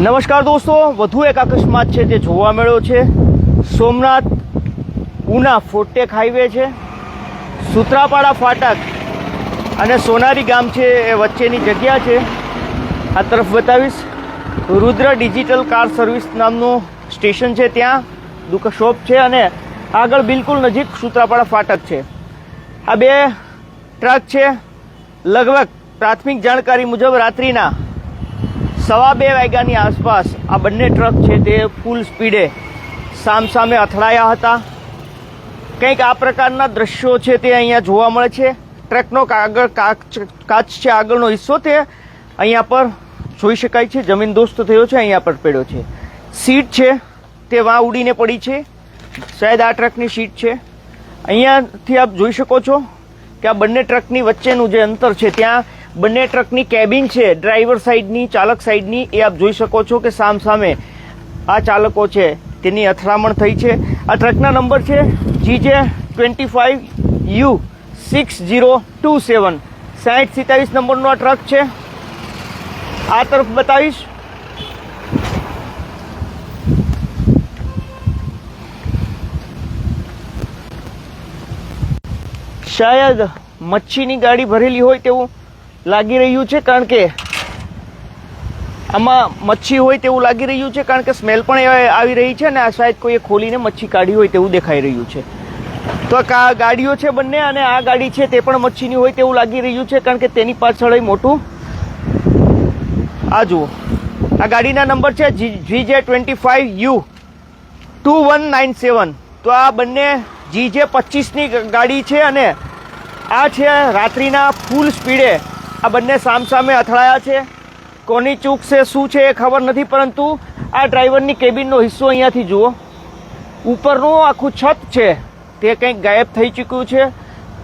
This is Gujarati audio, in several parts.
નમસ્કાર દોસ્તો, વધુ એક અકસ્માત છે જે જોવા મળ્યો છે. સોમનાથ ઉના ફોટેક હાઈવે છે. સુત્રાપાડા ફાટક અને સોનારી ગામ છે એ વચ્ચેની જગ્યા છે. આ તરફ બતાવીશ. રુદ્ર ડિજિટલ કાર સર્વિસ નામનું સ્ટેશન છે ત્યાં. દુકાન શોપ છે અને આગળ બિલકુલ નજીક સુત્રાપાડા ફાટક છે. આ બે ટ્રક છે. લગભગ પ્રાથમિક જાણકારી મુજબ રાત્રિના સવા બે વાગ્યાની આસપાસ આ બંને ટ્રક છે તે ફૂલ સ્પીડે સામસામે અથડાયા હતા. કંઈક આ પ્રકારના દ્રશ્યો છે તે અહીંયા જોવા મળે છે. ટ્રકનો કાગળ કાચ કાચ છે, આગળનો હિસ્સો તે અહીંયા પર જોઈ શકાય છે. જમીન દોસ્ત થયો છે, અહીંયા પર પડ્યો છે. સીટ છે, તે વાં ઉડીને પડી છે. શાયદ આ ટ્રકની સીટ છે. અહીંયાથી આપ જોઈ શકો છો કે આ બંને ટ્રકની વચ્ચેનું જે અંતર છે, ત્યાં બંને ટ્રકની કેબિન છે. ડ્રાઈવર સાઈડની ચાલક સાઈડની એ આપ જોઈ શકો છો કે સામ સામે આ ચાલકો છે. તેની અથડામણ થઈ છે. આ ટ્રકના નંબર છે GJ twenty five U six zero two seven સાઠ સિત્તાવીસ નંબરનો આ ટ્રક છે. આ તરફ બતાવીશ. શાયદ મચ્છીની ગાડી ભરેલી હોય તેવું લાગી રહ્યું છે કારણ કે આમાં મચ્છી હોય તેવું લાગી રહ્યું છે કારણ કે સ્મેલ પણ આવી રહી છે અને આ શાયદ કોઈએ ખોલીને મચ્છી કાઢી હોય તેવું દેખાઈ રહ્યું છે. તો આ ગાડીઓ છે બંને અને આ ગાડી છે તે પણ મચ્છીની હોય તેવું લાગી રહ્યું છે કારણ કે તેની પાછળ મોટું આ જુઓ. આ ગાડીના નંબર છે G J twenty five U two one nine seven. તો આ બંને જી જે પચીસની ગાડી છે અને આ છે રાત્રિના ફૂલ સ્પીડે આ બંને સામસામે અથડાયા છે. કોની ચૂક છે, શું છે એ ખબર નથી, પરંતુ આ ડ્રાઈવરની કેબિનનો હિસ્સો અહીંયાથી જુઓ. ઉપરનું આખું છત છે, તે કંઈક ગાયબ થઈ ચૂક્યું છે.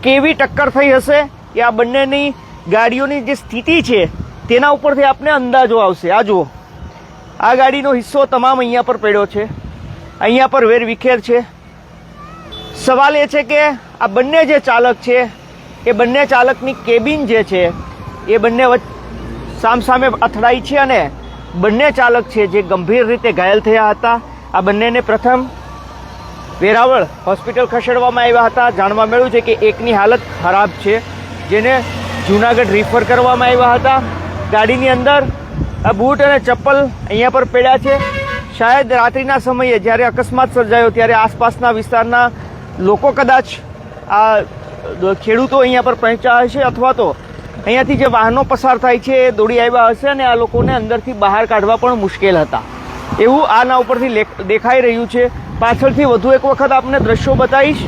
કેવી ટક્કર થઈ હશે એ આ બંનેની ગાડીઓની જે સ્થિતિ છે, તેના ઉપરથી આપને અંદાજો આવશે. આ જુઓ. આ ગાડીનો હિસ્સો તમામ અહીંયા પર પડ્યો છે. અહીંયા પર વેર વિખેર છે. સવાલ એ છે કે આ બંને જે ચાલક છે, એ બંને ચાલકની કેબિન જે છે એ બંને સામસામે અથડાઈ છે અને બંને ચાલક છે જે ગંભીર રીતે ઘાયલ થયા હતા. આ બંનેને પ્રથમ વેરાવળ હોસ્પિટલ ખસેડવામાં આવ્યા હતા. જાણવા મળ્યું છે કે એકની હાલત ખરાબ છે, જેને જુનાગઢ રિફર કરવામાં આવ્યા હતા. ગાડીની અંદર આ બૂટ અને ચપ્પલ અહીંયા પર પડ્યા છે. શાયદ રાત્રિના સમયે જ્યારે અકસ્માત સર્જાયો ત્યારે આસપાસના વિસ્તારના લોકો કદાચ આ ખેડૂતો અહીંયા પર પહોંચ્યા હશે અથવા તો અહીંયાથી જે વાહનો પસાર થાય છે, એ દોડી આવ્યા હશે અને આ લોકોને અંદરથી બહાર કાઢવા પણ મુશ્કેલ હતા. એવું આના ઉપરથી લેખ- દેખાઈ રહ્યું છે. પાછળથી વધુ એક વખત આપને દ્રશ્યો બતાવીશ.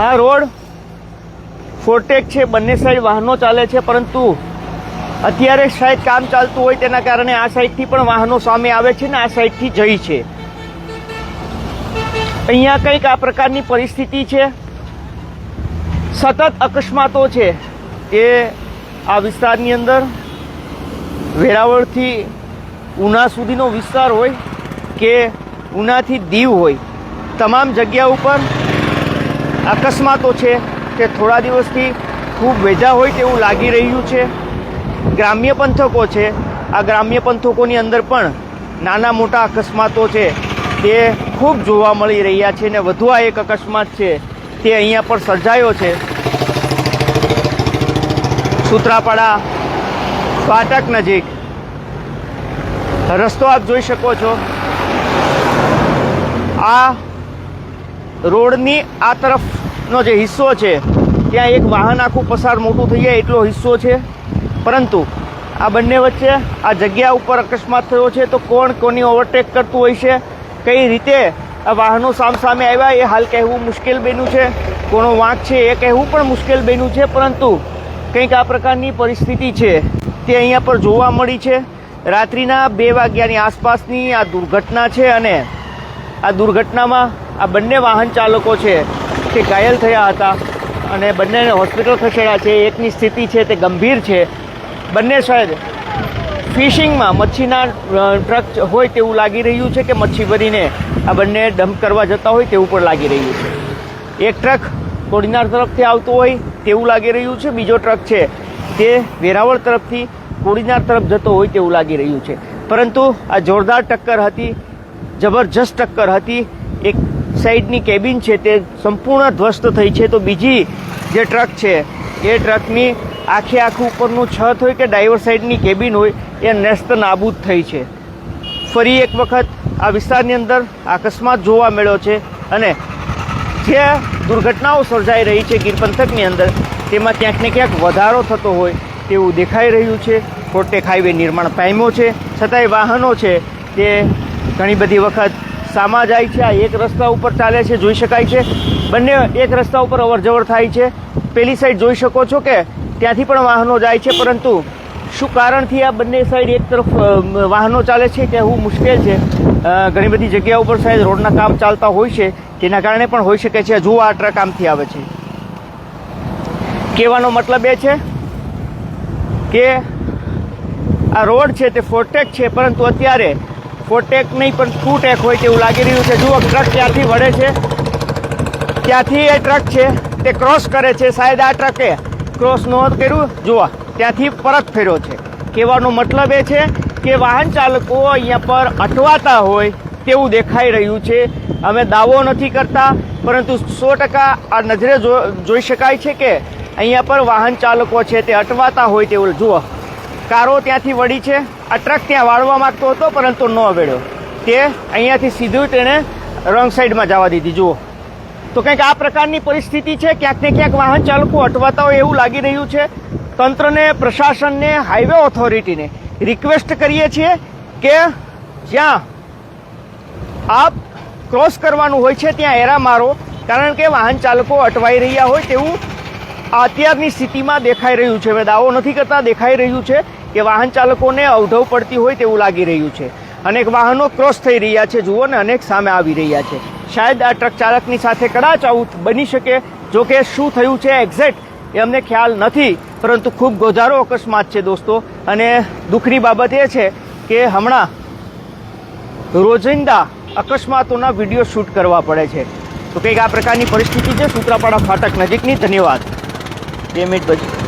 આ રોડ. ફોર્ટેક છે, બંને સાઈડ વાહનો ચાલે છે, પરંતુ અત્યારે શાયદ કામ ચાલતું હોય તેના કારણે આ સાઈડથી પણ વાહનો સામે આવે છે ને આ સાઈડથી જઈ છે. અહીંયા કંઈક આ પ્રકારની પરિસ્થિતિ છે. સતત અકસ્માતો છે એ આ વિસ્તારની અંદર. વેરાવળથી ઉના સુધીનો વિસ્તાર હોય કે ઉનાથી દીવ હોય, તમામ જગ્યા ઉપર અકસ્માતો છે તે થોડા દિવસથી ખૂબ વેજા હોય તેવું લાગી રહ્યું છે. ગ્રામ્ય પંથકો છે. આ ગ્રામ્ય પંથકોની અંદર પણ નાના મોટા અકસ્માતો છે. તે ખૂબ જોવા મળી રહ્યા છે ને વધુ આ એક અકસ્માત છે તે અહીંયા પર સર્જાયો છે. સુત્રાપાડા ફાટક નજીક. રસ્તો આપ જોઈ શકો છો. આ રોડની આ તરફનો જે હિસ્સો છે, ત્યાં એક વાહન આખું પસાર મોટું થઈ જાય એટલો હિસ્સો છે. પરંતુ આ બંને વચ્ચે આ જગ્યા ઉપર અકસ્માત થયો છે, તો કોણ કોની ઓવરટેક કરતું હોય છે, કઈ રીતે આ વાહનો સામસામે આવ્યા, એ હાલ કહેવું મુશ્કેલ બન્યું છે. કોનો વાંક છે એ કહેવું પણ મુશ્કેલ બન્યું છે, પરંતુ કંઈક આ પ્રકારની પરિસ્થિતિ છે, તે અહીંયા પર જોવા મળી છે. રાત્રિના બે વાગ્યાની આસપાસની આ દુર્ઘટના છે અને આ દુર્ઘટનામાં આ બંને વાહન ચાલકો છે તે ઘાયલ થયા હતા અને બંનેને હોસ્પિટલ ખસેડ્યા છે. એકની સ્થિતિ છે તે ગંભીર છે. બંને સાઈડ ફિશિંગમાં મચ્છીના ટ્રક હોય તેવું લાગી રહ્યું છે કે મચ્છી ભરીને આ બંને ડમ્પ કરવા જતા હોય તેવું પણ લાગી રહ્યું છે. એક ટ્રક કોડીનાર તરફથી આવતો હોય તેવું લાગી રહ્યું છે. બીજો ટ્રક છે તે વેરાવળ તરફથી કોડીનાર તરફ જતો હોય તેવું લાગી રહ્યું છે. પરંતુ આ જોરદાર ટક્કર હતી, જબરજસ્ત ટક્કર હતી. એક સાઈડની કેબિન છે તે સંપૂર્ણ ધ્વસ્ત થઈ છે. તો બીજી જે ટ્રક છે, એ ટ્રકની આખે આખું ઉપરનું છત હોય કે ડ્રાઈવર સાઈડની કેબિન હોય, એ નેસ્ત નાબૂદ થઈ છે. ફરી એક વખત આ વિસ્તારની અંદર અકસ્માત જોવા મળ્યો છે અને જે દુર્ઘટનાઓ સર્જાઈ રહી છે ગીર પંથકની અંદર, તેમાં ક્યાંક ને ક્યાંક વધારો થતો હોય તેવું દેખાઈ રહ્યું છે. ફોર્ટેક હાઈવે નિર્માણ પામ્યો છે. છતાંય વાહનો છે તે ઘણી બધી વખત સામા જાય છે. આ એક રસ્તા ઉપર ચાલે છે, જોઈ શકાય છે. બંને એક રસ્તા ઉપર અવર જવર થાય છે. પેલી સાઈડ જોઈ શકો છો કે ત્યાંથી પણ વાહનો જાય છે, પરંતુ શું કારણથી આ બંને સાઈડ એક તરફ વાહનો ચાલે છે કહેવું મુશ્કેલ છે. ઘણી બધી જગ્યા ઉપર સાહેબ રોડના કામ ચાલતા હોય છે, તેના કારણે પણ હોઈ શકે છે જુઓ આ ટ્રક આમથી આવે છે. કહેવાનો મતલબ એ છે કે આ રોડ છે તે ફોરટેક છે, પરંતુ અત્યારે ફોરટેક નહીં, પણ ટુ ટેક હોય તેવું લાગી રહ્યું છે. જુઓ, ટ્રક ત્યાંથી વળે છે. ત્યાંથી એ ટ્રક છે, તે ક્રોસ કરે છે. શાયદ આ ટ્રકે ક્રોસ ન કર્યું? જુઓ, ત્યાંથી પરત ફેર્યો છે. કહેવાનો મતલબ એ છે કે વાહન ચાલકો અહીંયા પર અટવાતા હોય તેવું દેખાઈ રહ્યું છે. અમે દાવો નથી કરતા, પરંતુ સો ટકા આ નજરે જોઈ શકાય છે કે અહીંયા પર વાહન ચાલકો છે તે અટવાતા હોય તેવું. જુઓ, કારો ત્યાંથી વળી છે. આ ટ્રક ત્યાં વાળવા માંગતો હતો, પરંતુ ન વેળ્યો તે અહીંયાથી સીધું તેણે રોંગ સાઈડમાં જવા દીધી. જુઓ તો કંઈક આ પ્રકારની પરિસ્થિતિ છે? ક્યાંક ને ક્યાંક વાહન ચાલકો અટવાતા હોય એવું લાગી રહ્યું છે. તંત્રને, પ્રશાસનને હાઈવે ઓથોરિટીને રિક્વેસ્ટ કરીએ છીએ કે જ્યાં આપ ક્રોસ કરવાનું હોય છે, ત્યાં એરા મારો. કારણ કે વાહન ચાલકો અટવાઈ રહ્યા હોય તેવું અત્યારની સ્થિતિમાં દેખાઈ રહ્યું છે. મેં દાવો નથી કરતા, દેખાઈ રહ્યું છે કે વાહન ચાલકોને અવઢવ પડતી હોય તેવું લાગી રહ્યું છે. અનેક વાહનો ક્રોસ થઈ રહ્યા છે. જુઓ ને, અનેક સામે આવી રહ્યા છે. શાયદ આ ટ્રક ચાલકની સાથે કદાચ આવું બની શકે. જો કે શું થયું છે એક્ઝેક્ટ એ અમને ખ્યાલ નથી, પરંતુ ખૂબ ગોજારો અકસ્માત છે દોસ્તો. અને દુઃખની બાબત એ છે કે હમણાં રોજિંદા અકસ્માતોના વીડિયો શૂટ કરવા પડે છે. તો કંઈક આ પ્રકારની પરિસ્થિતિ છે. સૂત્રાપાડા ફાટક નજીકની. ધન્યવાદ. બે મિનિટ પછી.